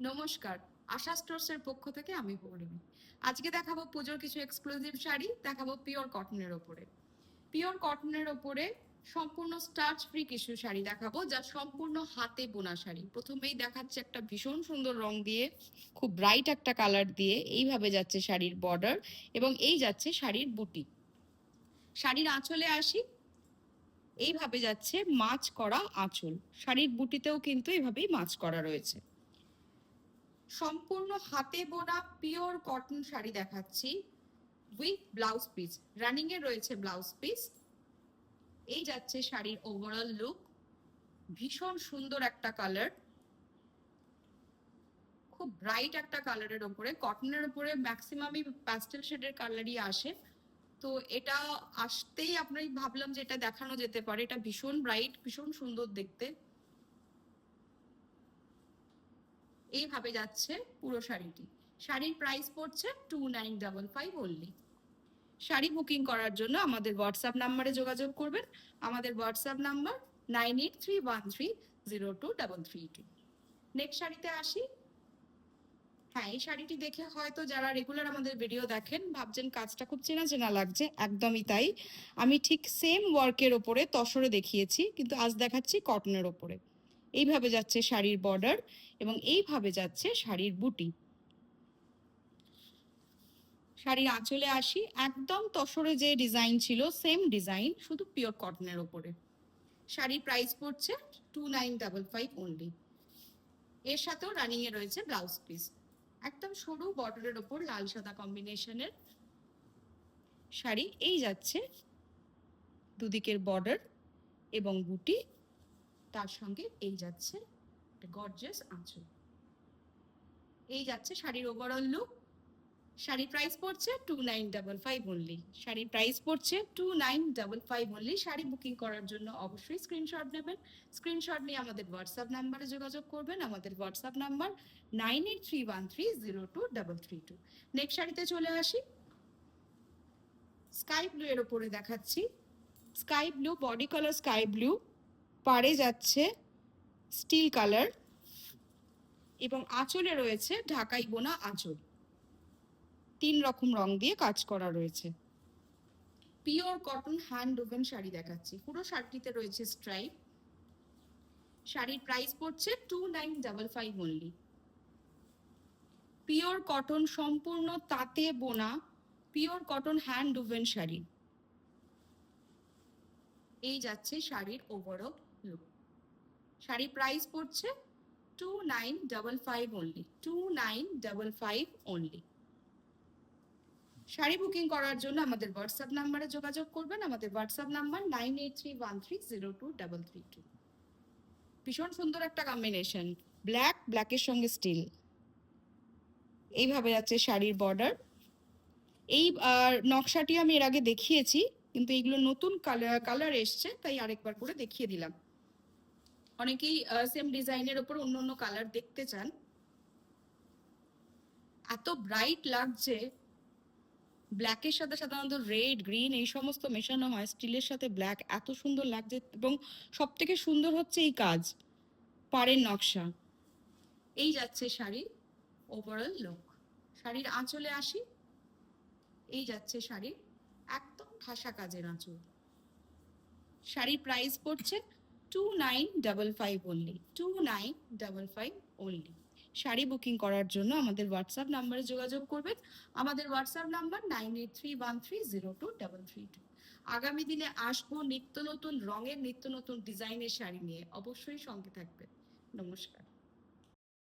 নমস্কার। আশা স্টোরসের পক্ষ থেকে আমি পৌর্ণিমী আজকে দেখাবো পুজোর কিছু এক্সক্লুসিভ শাড়ি, দেখাবো পিওর কটনের ওপরে। পিওর কটনের ওপরে সম্পূর্ণ স্টার্চ ফ্রি কিছু শাড়ি দেখাবো, যা সম্পূর্ণ হাতে বোনা শাড়ি। প্রথমেই দেখাচ্ছে একটা ভীষণ সুন্দর রং দিয়ে, খুব ব্রাইট একটা কালার দিয়ে এইভাবে যাচ্ছে শাড়ির বর্ডার এবং এই যাচ্ছে শাড়ির বুটি শাড়ির আঁচলে আসি, এইভাবে যাচ্ছে মাছ করা আঁচল। শাড়ির বুটিতেও কিন্তু এইভাবেই মাছ করা রয়েছে। সম্পূর্ণ হাতে বোনা পিওর কটন শাড়ি দেখাচ্ছি উইথ ব্লাউজ পিস। রানিং এ রয়েছে ব্লাউজ পিস। এই যাচ্ছে শাড়ির ওভারঅল লুক ভীষণ সুন্দর একটা কালার খুব ব্রাইট একটা কালারের ওপরে। কটনের ওপরে ম্যাক্সিমামই প্যাস্টেল শেডের কালারই আসে। তো এটা আসতেই আপনি ভাবলাম যে এটা দেখানো যেতে পারে। এটা ভীষণ ব্রাইট ভীষণ সুন্দর দেখতে। এইভাবে যাচ্ছে পুরো শাড়িটি। শাড়ির প্রাইস পড়ছে two nine double five only sari booking করার জন্য আমাদের হোয়াটসঅ্যাপ নাম্বারে যোগাযোগ করবেন। আমাদের WhatsApp number nine eight three one three zero two double three two next শাড়িতে আসি। হ্যাঁ এই শাড়িটি দেখে হয়তো যারা রেগুলার আমাদের ভিডিও দেখেন, ভাবছেন কাজটা খুব চেনা চেনা লাগছে, একদমই তাই। আমি ঠিক সেম ওয়ার্কের ওপরে তসরে দেখিয়েছি, কিন্তু আজ দেখাচ্ছি কটনের ওপরে। এইভাবে যাচ্ছে শাড়ির বর্ডার এবং এইভাবে যাচ্ছে শাড়ির বুটি শাড়ির আঁচলে আসি, একদম তসরে যে ডিজাইন ছিল সেম ডিজাইন শুধু পিওর কটনের ওপরে। শাড়ির প্রাইস পড়ছে two nine double five only এর সাথেও রানিং এ রয়েছে ব্লাউজ পিস একদম সরু বর্ডারের ওপর লাল সাদা কম্বিনেশনের শাড়ি। এই যাচ্ছে দুদিকের বর্ডার এবং বুটি তার সঙ্গে এই যাচ্ছে গর্জিয়াস আঁচল। এই যাচ্ছে শাড়ির ওভারঅল লুক শাড়ির প্রাইস পড়ছে two nine double five only শাড়ির প্রাইস পড়ছে two nine double five only sari booking করার জন্য অবশ্যই স্ক্রিনশট নেবেন। স্ক্রিনশট নিয়ে আমাদের হোয়াটসঅ্যাপ নাম্বারে যোগাযোগ করবেন। আমাদের WhatsApp number nine eight three one three zero two double three two next শাড়িতে চলে আসি। স্কাই ব্লু এর ওপরে দেখাচ্ছি। Sky blue body colour sky blue পাড়ে যাচ্ছে স্টিল কালার এবং আঁচলে রয়েছে ঢাকাই বোনা আঁচল। তিন রকম রং দিয়ে কাজ করা রয়েছে। Pure cotton hand woven sari দেখাচ্ছি। পুরো শাড়িতে রয়েছে স্ট্রাইপ। শাড়ির প্রাইস পড়ছে two nine double five only pure cotton সম্পূর্ণ তাঁতে বোনা, pure cotton hand woven sari. এই যাচ্ছে শাড়ির ওভারঅল লুক শাড়ির প্রাইস পড়ছে two nine double five only two nine double five only sari booking করার জন্য আমাদের হোয়াটসঅ্যাপ নাম্বারে যোগাযোগ করবেন, আমাদের WhatsApp number nine eight three one three zero two double three two ভীষণ সুন্দর একটা কম্বিনেশন ব্ল্যাক ব্ল্যাকের সঙ্গে স্টিল এইভাবে যাচ্ছে শাড়ির বর্ডার এই নকশাটি আমি এর আগে দেখিয়েছি কিন্তু এইগুলো নতুন কালার এসছে, তাই আরেকবার করে দেখিয়ে দিলাম। অনেকেই সেম ডিজাইনের ওপর অন্য অন্য কালার দেখতে চান। এত ব্রাইট লাগছে ব্ল্যাকের সাথে সাধারণত রেড গ্রিন এই সমস্ত মেশানো হয় স্টিলের সাথে ব্ল্যাক এত সুন্দর লাগছে এবং সব থেকে সুন্দর হচ্ছে এই কাজ, পাড়ের নকশা। এই যাচ্ছে শাড়ি ওভারঅল লুক শাড়ির আঁচলে আসি, এই যাচ্ছে শাড়ির একদম ঠাসা কাজের আঁচল। শাড়ির প্রাইস পড়ছে two nine double five only two nine double five only sari booking করার জন্য আমাদের হোয়াটসঅ্যাপ নাম্বারে যোগাযোগ করবেন। আমাদের WhatsApp number nine eight three one three zero two double three two আগামী দিনে আসব নিত্য নতুন রঙের, নিত্য নতুন ডিজাইনের শাড়ি নিয়ে। অবশ্যই সঙ্গে থাকবেন। নমস্কার।